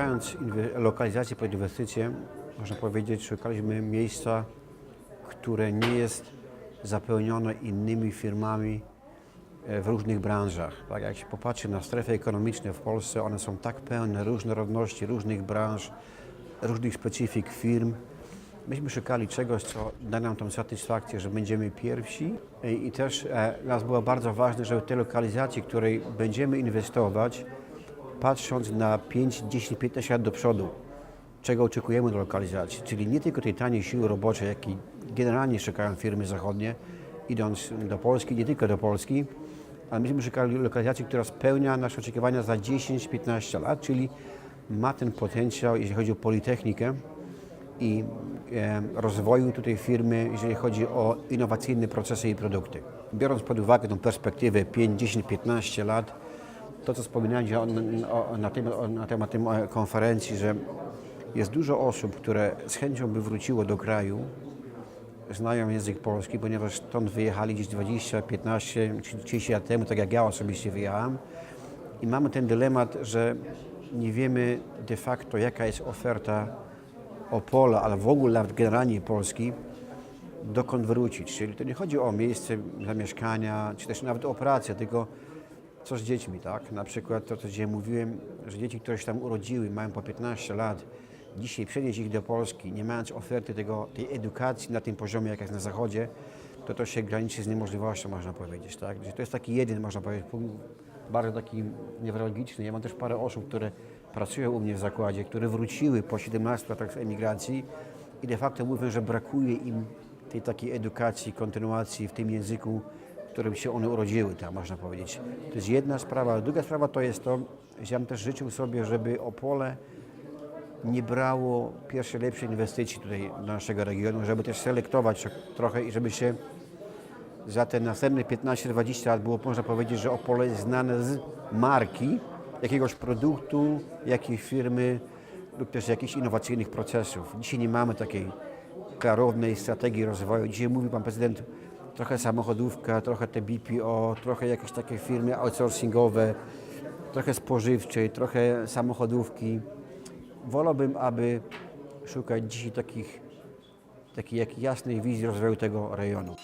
szukając lokalizacji pod inwestycje, można powiedzieć, szukaliśmy miejsca, które nie jest zapełnione innymi firmami e, w różnych branżach. Tak jak się popatrzy na strefy ekonomiczne w Polsce, one są tak pełne różnorodności, różnych branż, różnych specyfik firm. Myśmy szukali czegoś, co da nam tą satysfakcję, że będziemy pierwsi i, też e, nas było bardzo ważne, żeby te lokalizacje, której będziemy inwestować, patrząc na 5, 10, 15 lat do przodu, czego oczekujemy do lokalizacji, czyli nie tylko tej taniej siły roboczej, jak i generalnie szukają firmy zachodnie, idąc do Polski, nie tylko do Polski, ale myśmy szukali lokalizacji, która spełnia nasze oczekiwania za 10-15 lat, czyli ma ten potencjał, jeśli chodzi o Politechnikę i e, rozwoju tutaj firmy, jeżeli chodzi o innowacyjne procesy i produkty. Biorąc pod uwagę tę perspektywę 5, 10, 15 lat, to co wspominałem o, o, na, temat, o, na temat tej konferencji, że jest dużo osób, które z chęcią by wróciło do kraju, znają język polski, ponieważ stąd wyjechali gdzieś 20, 15, 30 lat temu, tak jak ja osobiście wyjechałem. I mamy ten dylemat, że nie wiemy de facto, jaka jest oferta Opola, ale w ogóle generalnie Polski, dokąd wrócić. Czyli to nie chodzi o miejsce zamieszkania, czy też nawet o pracę, tylko co z dziećmi, tak? Na przykład to, co dzisiaj mówiłem, że dzieci, które się tam urodziły, mają po 15 lat, dzisiaj przenieść ich do Polski, nie mając oferty tego, tej edukacji na tym poziomie, jak jest na Zachodzie, to to się graniczy z niemożliwością, można powiedzieć, tak? To jest taki jeden, można powiedzieć, punkt bardzo taki newralgiczny. Ja mam też parę osób, które pracują u mnie w zakładzie, które wróciły po 17 latach z emigracji i de facto mówią, że brakuje im tej takiej edukacji, kontynuacji w tym języku, w którym się one urodziły, tam można powiedzieć. To jest jedna sprawa. Druga sprawa to jest to, że ja bym też życzył sobie, żeby Opole nie brało pierwszej lepszej inwestycji tutaj do naszego regionu, żeby też selektować trochę i żeby się za te następne 15-20 lat było można powiedzieć, że Opole jest znane z marki, jakiegoś produktu, jakiejś firmy lub też jakichś innowacyjnych procesów. Dzisiaj nie mamy takiej klarownej strategii rozwoju. Dzisiaj mówi pan prezydent trochę samochodówka, trochę te BPO, trochę jakieś takie firmy outsourcingowe, trochę spożywczej, trochę samochodówki. Wolałbym, aby szukać dzisiaj takich, takiej jak jasnej wizji rozwoju tego rejonu.